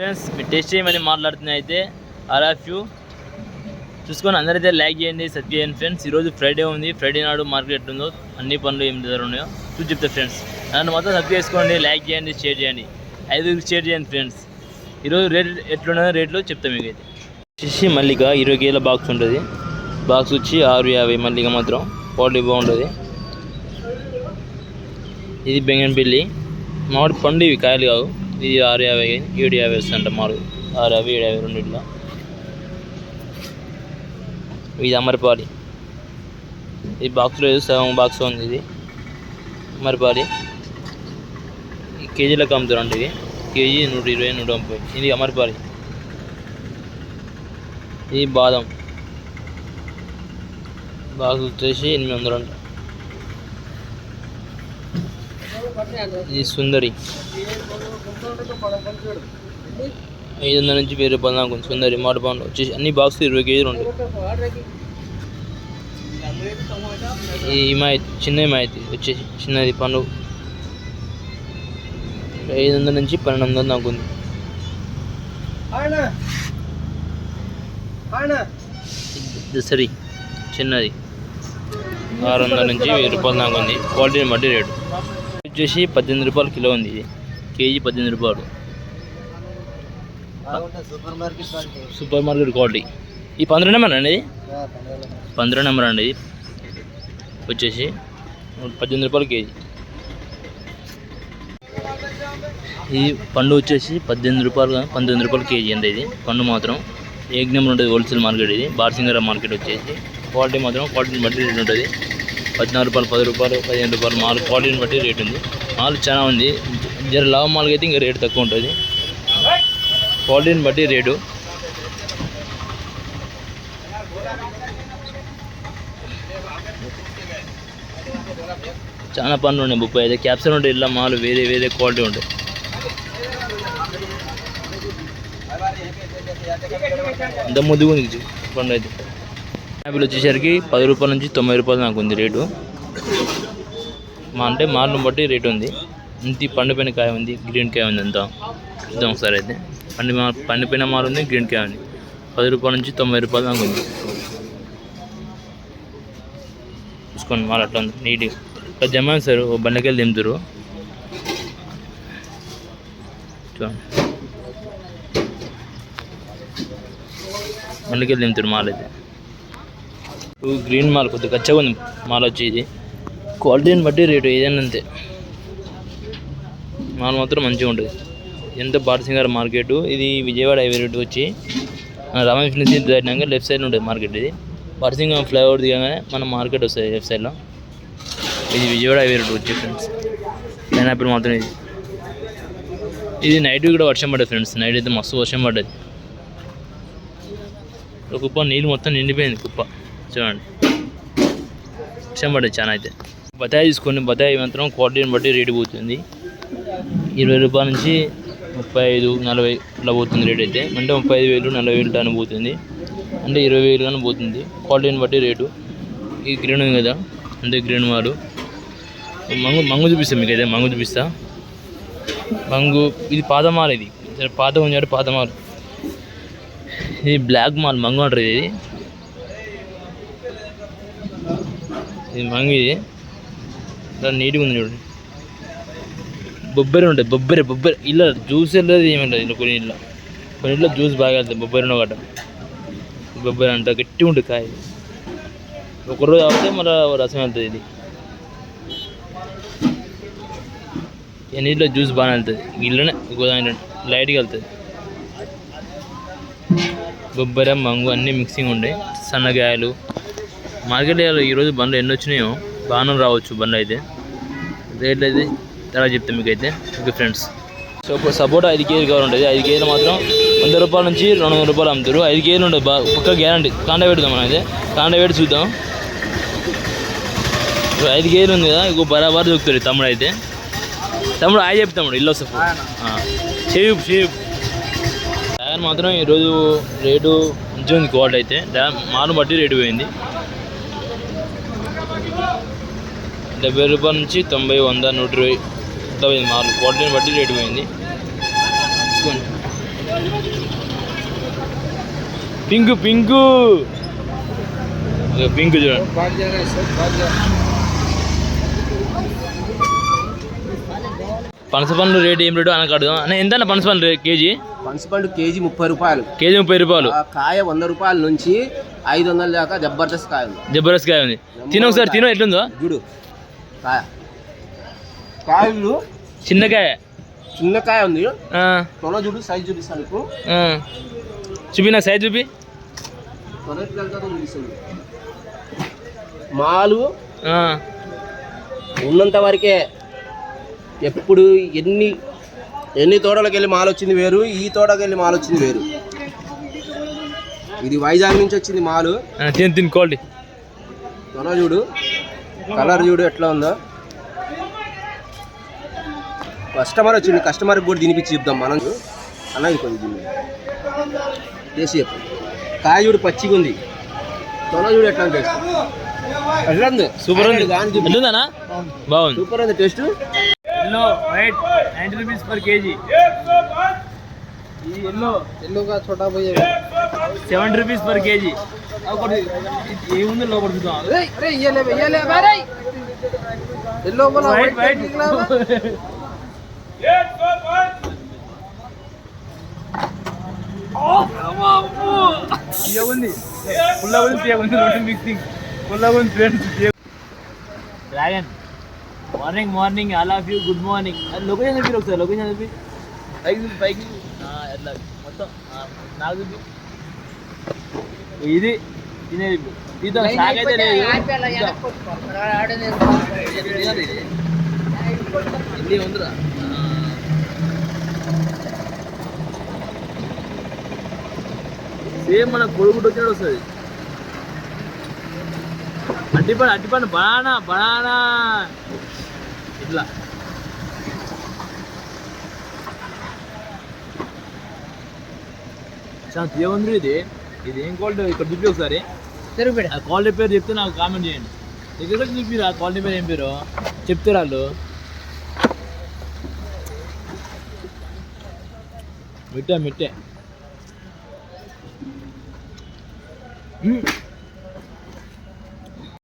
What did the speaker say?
Friends మీరు taste చేయమని మాట్లాడుతున్నా అయితే ఆర్ ఆఫ్ యూ చూసుకొని అందరైతే లైక్ చేయండి సబ్ చేయండి ఫ్రెండ్స్ ఈరోజు ఫ్రైడే ఉంది. ఫ్రైడే నాడు మార్కెట్ ఉందో అన్ని పనులు ఏం ఉన్నాయో చూసి చెప్తా ఫ్రెండ్స్ నన్ను మొత్తం సబ్ చేసుకోండి లైక్ చేయండి షేర్ చేయండి. ఐదుగురికి షేర్ చేయండి ఫ్రెండ్స్ ఈరోజు రేట్ ఎట్లున్నాయో రేట్లు చెప్తా మీకు అయితే వచ్చేసి మల్లిక ఇరవై కేజీల బాక్స్ ఉంటుంది. బాక్స్ వచ్చి ఆరు యాభై మల్లిక మాత్రం. క్వాలిటీ బాగుంటుంది. ఇది బెంగన్పల్లి. మామిడి పండు ఇవి కాయలు కావు. ఇది ఆరు యాభై ఏడు యాభై వస్తుంట మామిడి ఆరు యాభై ఏడు యాభై రెండిట్లో. ఇది అమరపాలి. ఈ బాక్స్లో ఏదో సగం బాక్స్ ఉంది ఇది. అమరపాలి. కేజీలకు అమ్ముతారండి ఇది. కేజీ నూట ఇరవై నూట ముప్పై. ఇది అమరపాలి. ఇది బాదం. బాక్స్ వచ్చేసి ఎనిమిది వందలు అంట. ఇది సుందరి. ఐదు వందల నుంచి వెయ్యి రూపాయలు దాకా ఉంది. రిమోట్ బాండ్ పండు వచ్చేసి అన్ని బాక్స్ ఇరవై కేజీలు ఉంటాయి. ఈ హిమాయత్ చిన్న హిమాయత్ వచ్చేసి చిన్నది పండు. ఐదు వందల నుంచి పన్నెండు వందలు దాకా ఉంది. దసరి చిన్నది ఆరు వందల నుంచి వెయ్యి రూపాయలు దాకా ఉంది. క్వాలిటీని బట్టి రేటు. వచ్చేసి పద్దెనిమిది రూపాయలు కిలో ఉంది ఇది. కేజీ పద్దెనిమిది రూపాయలు. Super market quality. ఈ పంద్ర నెంబర్ అండి ఇది? పంద్ర నెంబర్. అండి ఇది. వచ్చేసి పద్దెనిమిది రూపాయలు కేజీ. ఈ పండు వచ్చేసి పద్దెనిమిది రూపాయలు పంతొమ్మిది రూపాయలు కేజీ అండి ఇది. పండు మాత్రం. ఏక్ నెంబర్ ఉంటుంది హోల్సేల్ మార్కెట్ ఇది. బార్సింగర మార్కెట్ వచ్చేసి. క్వాలిటీ మాత్రం క్వాలిటీని బట్టి రేట్ ఉంటుంది. పద్నాలుగు రూపాయలు పది రూపాయలు పదిహేను రూపాయలు మాల్ క్వాలిటీని బట్టి రేట్ ఉంది. మాల్ చాలా ఉంది. జర లాభ మాల్కి అయితే ఇంకా రేటు తక్కువ ఉంటుంది. క్వాలిటీని బట్టి రేటు. చాలా పనులు ఉన్నాయి ముప్పై అయితే క్యాప్సల్ ఉంటాయి ఇలా మాలు వేరే వేరే క్వాలిటీ ఉంటాయి ఇంత ముద్దుగా ఉంది పండు అయితే. యాపిల్ వచ్చేసరికి పది రూపాయల నుంచి తొంభై రూపాయలు నాకు ఉంది రేటు. మా అంటే మాలను బట్టి రేటు ఉంది. ఇంత పండుపోయిన కాయ ఉంది గ్రీన్ కాయ ఉంది అంతా. చూద్దాం ఒకసారి అయితే. పండి పండిపోయిన మాలు ఉంది గ్రీన్ కాయ ఉంది. పది రూపాయల నుంచి తొంభై రూపాయలు దాకా ఉంది. చూసుకోండి మాలు అట్లా ఉంది నీట్గా ఇట్లా జమ సార్ ఓ బండకెళ్ళి దింపుతారు చూడండి. బండకెళ్ళి దింపుతారు మాల్ అయితే. గ్రీన్ మాల్ కొద్దిగా కచ్చగా ఉంది మాల్ వచ్చి ఇది. క్వాలిటీని బట్టి రేటు ఏదైనా అంతే. మాల్ మాత్రం మంచిగా ఉంటుంది. ఎంత బాటసింగార మార్కెట్ ఇది విజయవాడ హైవే రోడ్ వచ్చి మన రామాయ దాటినాక లెఫ్ట్ సైడ్ ఉంటుంది మార్కెట్ ఇది. బాటసింగం ఫ్లైఓవర్ దిగగానే మన మార్కెట్ వస్తుంది లెఫ్ట్ సైడ్లో ఇది విజయవాడ హైవే రోడ్ వచ్చి ఫ్రెండ్స్ పైనాపిల్ మాత్రం ఇది. ఇది నైట్ కూడా వర్షం పడ్డది ఫ్రెండ్స్ నైట్ అయితే మస్తు వర్షం పడ్డది. ఒక కుప్ప నీళ్ళు మొత్తం నిండిపోయింది కుప్ప. చూడండి. వర్షం పడ్డది చాలా అయితే. బతాయి తీసుకోండి బతాయి మాత్రం క్వాలిటీని బట్టి రేటు పోతుంది. ఇరవై రూపాయల నుంచి ముప్పై ఐదు నలభై ఇట్లా పోతుంది రేట్ అయితే. అంటే ముప్పై ఐదు వేలు నలభై వేలు టన్ పోతుంది. అంటే ఇరవై వేలు కానీ పోతుంది. క్వాలిటీని బట్టి రేటు. ఈ గ్రీన్ ఉంది కదా? అంటే గ్రీన్ వాడు మంగు మంగు చూపిస్తా మీకు అయితే మంగు చూపిస్తా. మంగు ఇది పాతమాల ఇది. సరే పాత మాల్. ఇది బ్లాక్ మాల్ మంగు అంటారు ఇది. ఇది మంగు ఇది. చాలా నీట్గా ఉంది చూడండి బొబ్బరి ఉంటుంది బొబ్బరి బొబ్బరి. ఇలా జ్యూస్ వెళ్ళదు ఏమంటుంది ఇలా కొన్ని ఇళ్ళ కొన్ని ఇళ్ళ జ్యూస్ బాగా వెళ్తుంది బొబ్బరి ఒకట. బొబ్బరి అంట గట్టి ఉంటుంది కాయ. ఒకరోజు అవుతే మళ్ళీ రసం వెళ్తుంది ఇది. ఈ నీటిలో జ్యూస్ బాగానే వెళ్తుంది. ఇల్లునే గోదావరి లైట్గా వెళ్తుంది. బొబ్బరి మంగు అన్నీ మిక్సింగ్ ఉంటాయి సన్నగాయలు మార్కెట్ ఈరోజు బండ్లు ఎన్ని వచ్చినాయో బాగానే రావచ్చు బండ్లు అయితే. రేట్లు అయితే తర్వాత చెప్తాను మీకు అయితే ఓకే ఫ్రెండ్స్. సో ఇప్పుడు సపోటా ఐదు కేజీలు కవర్ ఉంటుంది. ఐదు కేజీలు మాత్రం వంద రూపాయల నుంచి రెండు వందల రూపాయలు అమ్ముతారు. ఐదు కేజీలు ఉంటుంది బాగా ఒక్క గ్యారంటీ. కాండ పెడదాం మనం అయితే. కాండ పెట్టి చూద్దాం. ఇప్పుడు ఐదు కేజీలు ఉంది కదా ఇంకో బరాబర్ దొరుకుతుంది తమ్ముడు అయితే. తమ్ముడు ఆయ చెప్తాడు ఇల్లు వస్తా చేయి చేయి టైర్ మాత్రం ఈరోజు రేటు మంచిగా ఉంది క్వాలిటీ అయితే. మాను బట్టి రేటు పోయింది. డెబ్బై రూపాయల నుంచి తొంభై వంద నూట ఇరవై ఇట్లా పోయింది మాలు క్వాలిటీని బట్టి రేటు పోయింది. Pink pink. పింక్ చూడండి. పనస పండ్లు రేట్ ఏం రేటు అని అడుగుదాం. అన్న ఎంత అన్న పనస పండ్లు రేట్ కేజీ? పనసపండు కేజీ ముప్పై రూపాయలు. కేజీ ముప్పై రూపాయలు. ఆ కాయ వంద రూపాయల నుంచి ఐదు వందల దాకా జబర్దస్త్ కాయ ఉంది. జబర్దస్త్ కాయ ఉంది. తిను ఒకసారి తిను ఎట్లుందో? చూడు కాయ. కాయలు. చిన్నకాయ. చిన్న కాయ ఉంది. తొన చూడు సైజ్ చూపిస్తాను ఆ. చూపి. నాకు సైజ్ చూపి మాలు ఉన్నంత వరకే ఎప్పుడు ఎన్ని ఎన్ని తోటలకు వెళ్ళి మాల వచ్చింది వేరు ఈ తోటకి వెళ్ళి మాల వచ్చింది వేరు. ఇది వైజాగ్ నుంచి వచ్చింది మాలు. తిను తిను క్వాలిటీ తొన చూడు. కలర్ చూడు ఎట్లా ఉందో. కస్టమర్ వచ్చింది కస్టమర్కి కూడా తినిపించి చెప్దాం మనం అన్నది కొంచెం తిని చేసి చెప్పు కాయ చూడు పచ్చిగా ఉంది తొన చూడు ఎట్లా టేస్ట్ ఎట్లా ఉంది సూపర్ ఉంది. ఎట్లుందనా బాగుంది సూపర్ ఉంది taste yellow white ninety rupees per KG ఈ ఎల్లో ఎల్లోగా చోటా పోయే సెవెంటీ రూపీస్ పర్ కేజీ ఒకటి ఏముంది లోపల చూద్దాం ఎల్లో వైట్ వైట్ ఉంది పుల్ల ఉంది తీయ ఉంది రెండు మిక్సింగ్ పుల్ల ఉంది friends dragon morning morning I love you good morning location చెప్పి ఒకసారి లొకేషన్ చెప్పి. పైకి పైకి మొత్తం ఆ, నాకు చూపి ఇది తినేది దీంతో సాగైతే లేదు. ఎన్ని ఉందిరా సేమ్ మన కొడుకుడు వచ్చినట్టు వస్తుంది. అడ్డిపండు అడ్డిపండు బనానా బనానా. ఇట్లా. చాలా తీయగుంది ఇది. ఇది ఏం క్వాలిటీ? ఇక్కడ చూపి ఒకసారి. ఆ క్వాలిటీ పేరు చెప్తే నాకు కామెంట్ చేయండి. దగ్గర చూపిరు ఆ క్వాలిటీ పేరు ఏం పేరు? చెప్తారు వాళ్ళు? మిట్టే మిట్టే. Mm-hmm.